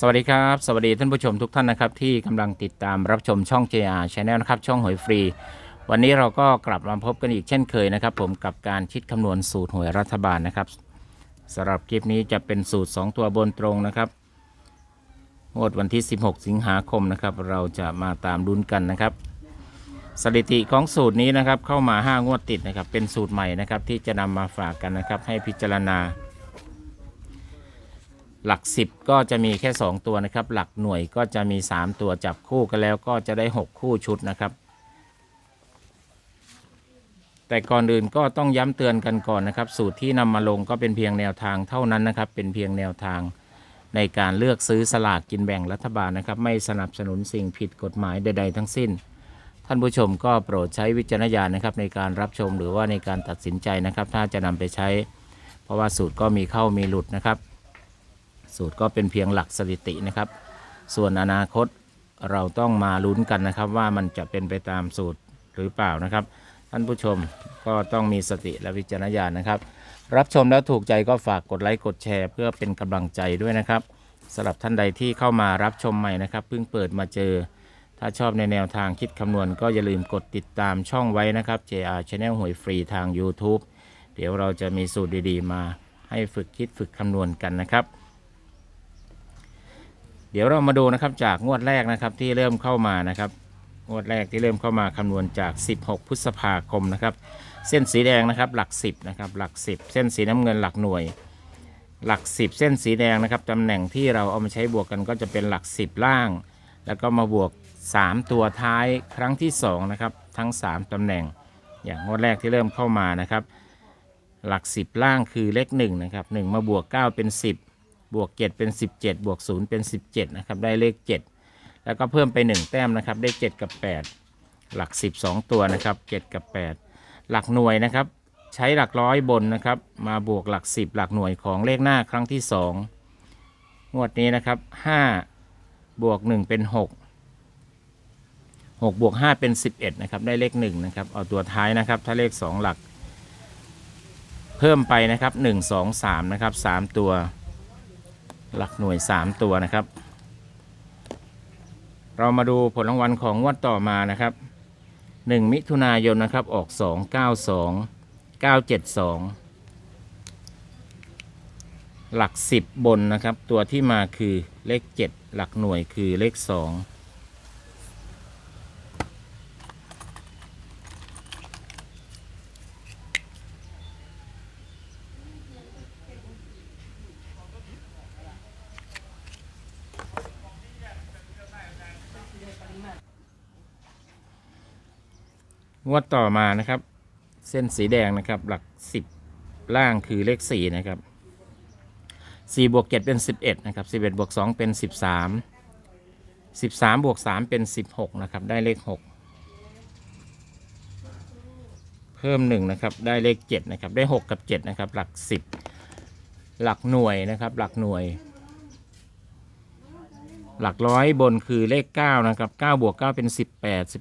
สวัสดีครับ สวัสดีท่านผู้ชมทุกท่านนะครับ ที่กำลังติดตามรับชมช่อง JR Channel นะครับ ช่องหวยฟรี วันนี้เราก็กลับมาพบกันอีกเช่นเคยนะครับ ผมกับการคิดคำนวณสูตรหวยรัฐบาลนะครับสำหรับคลิปนี้จะเป็นสูตร 2 ตัวบนตรงนะครับงวดวันที่ 16 สิงหาคมนะครับ เราจะมาตามลุ้นกันนะครับ สถิติของสูตรนี้นะครับเข้ามา 5 งวดติดนะครับ เป็นสูตรใหม่นะครับที่จะนำมาฝากกันนะครับ ให้พิจารณา หลัก 10 ก็จะมีแค่ 2 ตัวนะครับ หลักหน่วยก็จะมี 3 ตัวจับคู่กันแล้วก็จะได้ 6 คู่ชุดนะครับ แต่ก่อนอื่นก็ต้องย้ำเตือนกันก่อนนะครับ สูตรที่นำมาลงก็เป็นเพียงแนวทางเท่านั้นนะครับ เป็นเพียงแนวทางในการเลือกซื้อสลากกินแบ่งรัฐบาลนะครับ ไม่สนับสนุนสิ่งผิดกฎหมายใด ๆ ทั้งสิ้น ท่านผู้ชมก็โปรดใช้วิจารณญาณนะครับในการรับชมหรือว่าในการตัดสินใจนะครับ ถ้าจะนำไปใช้ เพราะว่าสูตรก็มีเข้ามีหลุดนะครับ สูตรก็เป็นเพียงหลักสถิตินะครับ ส่วนอนาคตเราต้องมาลุ้นกันนะครับ ว่ามันจะเป็นไปตามสูตรหรือเปล่านะครับ ท่านผู้ชมก็ต้องมีสติและวิจารณญาณนะครับ รับชมแล้วถูกใจก็ฝากกดไลค์กดแชร์ เพื่อเป็นกำลังใจด้วยนะครับสำหรับท่านใดที่เข้ามารับชมใหม่นะครับเพิ่งเปิดมาเจอ ถ้าชอบในแนวทางคิดคำนวณ ก็อย่าลืมกดติดตามช่องไว้นะครับ JR Channel หวยฟรีทาง YouTube เดี๋ยวเราจะมีสูตรดีๆ มาให้ฝึกคิดฝึกคำนวณกันนะครับ เดี๋ยวเรามาดูนะครับจากงวดแรกนะครับที่เริ่มเข้ามานะครับงวดแรกที่เริ่มเข้ามาคำนวณจาก 16 พฤษภาคมนะครับ เส้นสีแดงนะครับหลัก 10นะครับหลัก 10 เส้นสีน้ำเงินหลักหน่วย หลัก 10 เส้นสีแดงนะครับตำแหน่งที่เราเอามาใช้บวกกันก็จะเป็นหลัก 10 ล่าง แล้วก็มาบวก 3 ตัวท้ายครั้งที่2นะครับทั้ง 3ตำแหน่ง อย่างงวดแรกที่เริ่มเข้ามานะครับ หลัก 10 ล่างคือเลข1นะครับ1มาบวก 9 เป็น 10 บวก 7 เป็น 17 บวก 0 เป็น 17 นะครับ ได้เลข 7 แล้วก็เพิ่มไป 1 แต้มนะครับ ได้ 7 กับ 8 หลัก 10 2 ตัวนะครับ 7 กับ 8 หลักหน่วยนะครับ ใช้หลักร้อยบนนะครับ มาบวกหลัก 10 หลักหน่วยของเลขหน้าครั้งที่ 2 งวดนี้นะครับ 5 บวก 1 เป็น 6 6บวก5เป็น 11 นะครับ ได้เลข 1 นะครับ เอาตัวท้ายนะครับ ถ้าเลข 2 หลัก เพิ่มไปนะครับ 1 2 3 นะครับ 3 ตัว หลักหน่วย 3 ตัวนะครับ เรามาดูผลรางวัลของงวดต่อมานะครับ 1 มิถุนายนนะครับออก 2 9 2 9 7 2 หลัก 10 บนนะครับ ตัวที่มาคือเลข 7 หลักหน่วยคือเลข 2 งวดต่อมานะครับ เส้นสีแดงนะครับ หลัก10ล่างคือเลข4นะครับ4บวก7เป็น11นะครับ11บเอ็ดบวก2เป็น13 13บสามบวก3เป็น16นะครับ ได้เลข6เพิ่ม1นะครับ ได้เลข7นะครับ ได้6กับ7นะครับ หลัก10หลักหน่วยนะครับ หลักหน่วย หลักร้อยบนคือเลข9นะครับ9บวก9เป็น18 18บ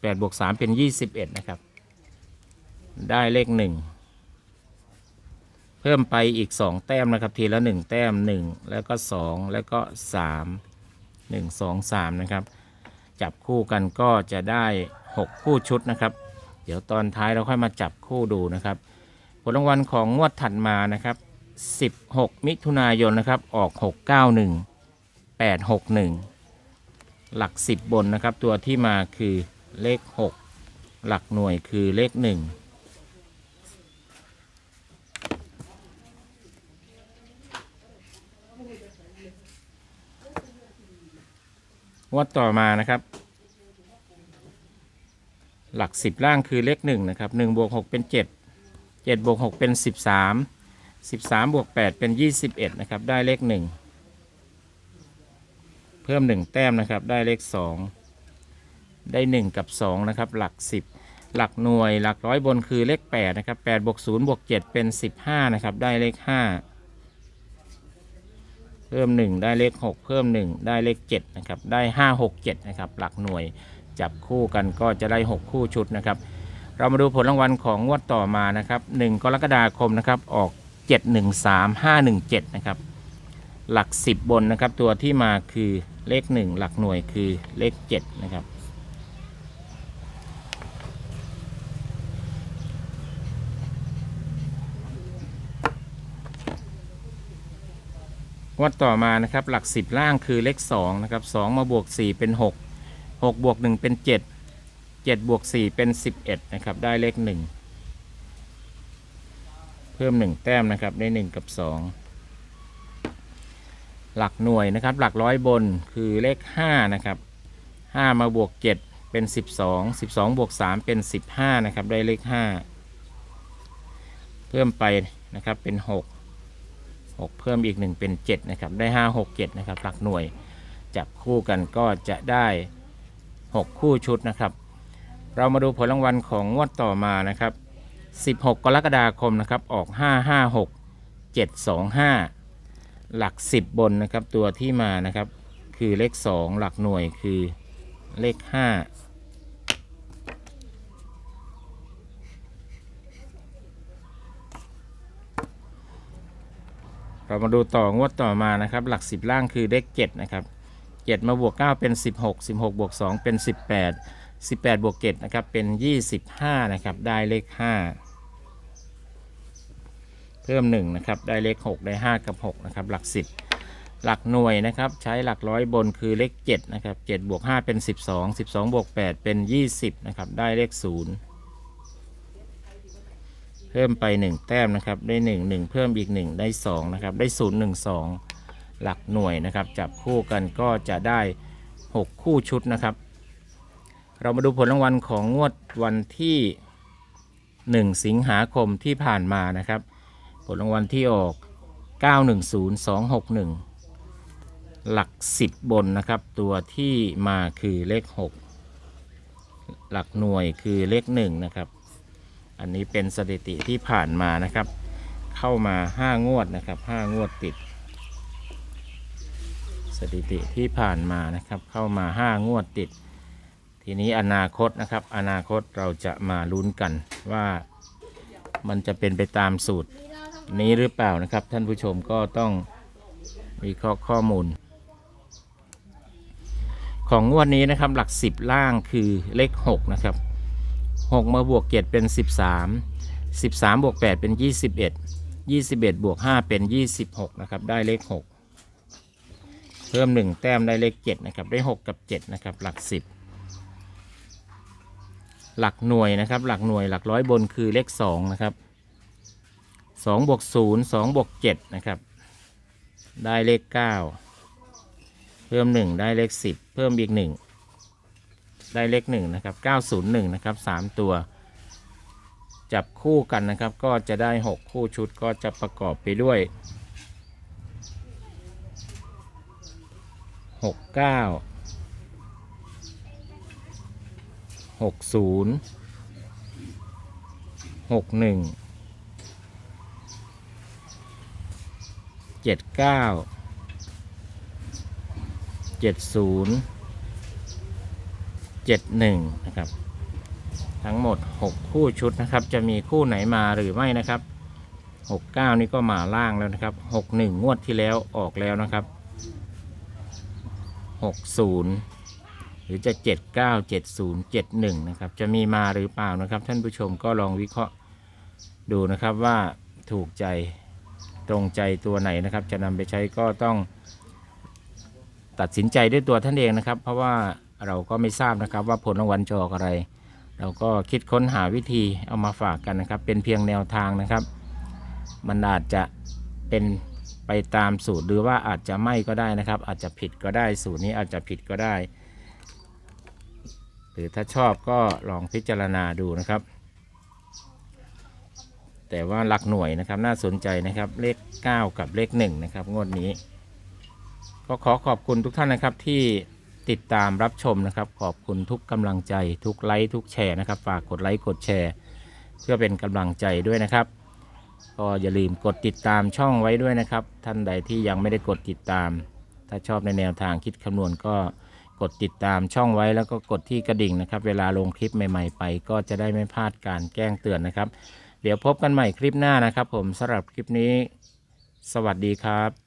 แปดบวก3เป็น21นะครับ ได้เลข1เพิ่มไปอีก2แต้มนะครับ ทีละ1แต้ม1แล้วก็2แล้วก็3 1 2 3นะครับ จับคู่กันก็จะได้6คู่ชุดนะครับ เดี๋ยวตอนท้ายเราค่อยมาจับคู่ดูนะครับ ผลรางวัลของงวดถัดมานะครับ16มิถุนายนนะครับออก691 861หนึ่งแปดหกหนึ่งหลัก10บบนนะครับ ตัวที่มาคือเลข6หลักหน่วยคือเลข1ง วัดต่อมานะครับ หลัก10ล่างคือเลข1นะครับ1บวก6เป็น7 7บวก6เป็น13 13บวก8เป็น21นะครับ ได้เลข1เพิ่ม1แต้มนะครับ ได้เลข2ได้1กับ2นะครับ หลัก10หลักหน่วยหลักร้อยบนคือเลข8นะครับ8บวก0บวก7เป็น15นะครับ ได้เลข5เพิ่ม 1 ได้เลข 6 เพิ่ม 1 ได้เลข7นะครับได้ 5 6 7นะครับหลักหน่วยจับคู่กันก็จะได้ 6 คู่ชุดนะครับ เรามาดูผลรางวัลของงวดต่อมานะครับ 1 กรกฎาคมนะครับออก 713 517นะครับหลัก 10 บนนะครับตัวที่มาคือเลข 1 หลักหน่วยคือเลข7นะครับ งวดต่อมานะครับหลัก 10 ล่างคือเลข2นะครับ2มาบวก 4 เป็น 6 6 บวก 1 เป็น 7 7 บวก 4 เป็น 11 นะครับ ได้เลข 1 เพิ่ม 1 แต้มนะครับ ได้ 1 กับ 2 หลักหน่วยนะครับ หลักร้อยบนคือเลข 5 นะครับ 5 มาบวก 7 เป็น 12 12 บวก 3 เป็น 15 นะครับ ได้เลข 5 เพิ่มไปนะครับเป็น 6 6 เพิ่มอีก 1 เป็น 7 นะครับ ได้ 5 6 7 นะครับ หลักหน่วยจับคู่กันก็จะได้ 6 คู่ชุดนะครับ เรามาดูผลรางวัลของงวดต่อมานะครับ 16 กรกฎาคมนะครับ ออก 556 725 หลัก 10 บนนะครับ ตัวที่มานะครับ คือเลข 2 หลักหน่วยคือเลข 5 เรามาดูต่องวดต่อมานะครับ หลัก 10 ล่างคือเลข7นะครับ7มาบวก 9 เป็น 16 16 บวก 2 เป็น 18 18 บวก7นะครับ เป็น 25 นะครับ ได้เลข 5 เพิ่ม 1 นะครับ ได้เลข 6 ได้ 5 กับ 6 นะครับ หลัก 10 หลักหน่วยนะครับ ใช้หลักร้อยบนคือเลข 7 นะครับ 7 บวก 5 เป็น 12 12 บวก 8 เป็น 20 นะครับ ได้เลข0เพิ่มไป 1 แต้มนะครับได้ 1 1 เพิ่มอีก 1 ได้2นะครับได้ 0 1 2 หลักหน่วยนะครับจับคู่กันก็จะได้ 6 คู่ชุดนะครับ เรามาดูผลรางวัลของงวดวันที่ 1 สิงหาคมที่ผ่านมานะครับ ผลรางวัลที่ออก 910261 หลัก 10 บนนะครับ ตัวที่มาคือเลข 6 หลักหน่วยคือเลข 1 นะครับ อันนี้เป็นสถิติที่ผ่านมานะครับ เข้ามา5งวดนะครับ5งวดติด สถิติที่ผ่านมานะครับ เข้ามา5งวดติด ทีนี้อนาคตนะครับ อนาคตเราจะมาลุ้นกันว่ามันจะเป็นไปตามสูตรนี้หรือเปล่านะครับ ท่านผู้ชมก็ต้องวิเคราะห์ข้อมูล ของงวดนี้นะครับหลัก 10 ล่างคือเลข 6 นะครับ 6 มาบวก 7 เป็น 13 13 บวก 8 เป็น 21 21 บวก 5 เป็น 26 นะครับ ได้เลข 6 เพิ่ม 1 แต้มได้เลข 7 นะครับ ได้ 6 กับ 7 นะครับ หลัก 10 หลักหน่วยนะครับ หลักหน่วยหลักร้อยบนคือเลข 2 นะครับ2บวก 0 2 บวก 7 นะครับ ได้เลข 9 เพิ่ม 1 ได้เลข 10 เพิ่มอีก 1 ได้เลข1นะครับ901นะครับ3 ตัว จับคู่กันนะครับ ก็จะได้ 6 คู่ชุดก็จะประกอบไปด้วย 6 9หกศู นย์หกหนึ่งเจ็ดหนึ่งนะครับ ทั้งหมด 6 คู่ชุดนะครับ จะมีคู่ไหนมาหรือไม่นะครับ 69 นี่ก็มาล่างแล้วนะครับ 61 งวดที่แล้วออกแล้วนะครับ 60 หรือจะ 79 70 71 นะครับ จะมีมาหรือเปล่านะครับ ท่านผู้ชมก็ลองวิเคราะห์ดูนะครับว่าถูกใจตรงใจตัวไหนนะครับ จะนำไปใช้ก็ต้องตัดสินใจด้วยตัวท่านเองนะครับ เพราะว่า เราก็ไม่ทราบนะครับว่าผลรางวัลจะออกอะไร เราก็คิดค้นหาวิธีเอามาฝากกันนะครับ เป็นเพียงแนวทางนะครับ มันอาจจะเป็นไปตามสูตรหรือว่าอาจจะไม่ก็ได้นะครับ อาจจะผิดก็ได้สูตรนี้อาจจะผิดก็ได้ หรือถ้าชอบก็ลองพิจารณาดูนะครับ แต่ว่าหลักหน่วยนะครับน่าสนใจนะครับเลข 9 กับเลข1นะครับงวดนี้ ก็ขอขอบคุณทุกท่านนะครับที่ ติดตามรับชมนะครับ ขอบคุณทุกกำลังใจทุกไลค์ทุกแชร์นะครับ ฝากกดไลค์กดแชร์ เพื่อเป็นกำลังใจด้วยนะครับ ก็อย่าลืมกดติดตามช่องไว้ด้วยนะครับ ท่านใดที่ยังไม่ได้กดติดตาม ถ้าชอบในแนวทางคิดคำนวณก็กดติดตามช่องไว้แล้วก็กดที่กระดิ่งนะครับ เวลาลงคลิปใหม่ ๆ ไป ก็จะได้ไม่พลาดการแจ้งเตือนนะครับ เดี๋ยวพบกันใหม่คลิปหน้านะครับ ผมสำหรับคลิปนี้ สวัสดีครับ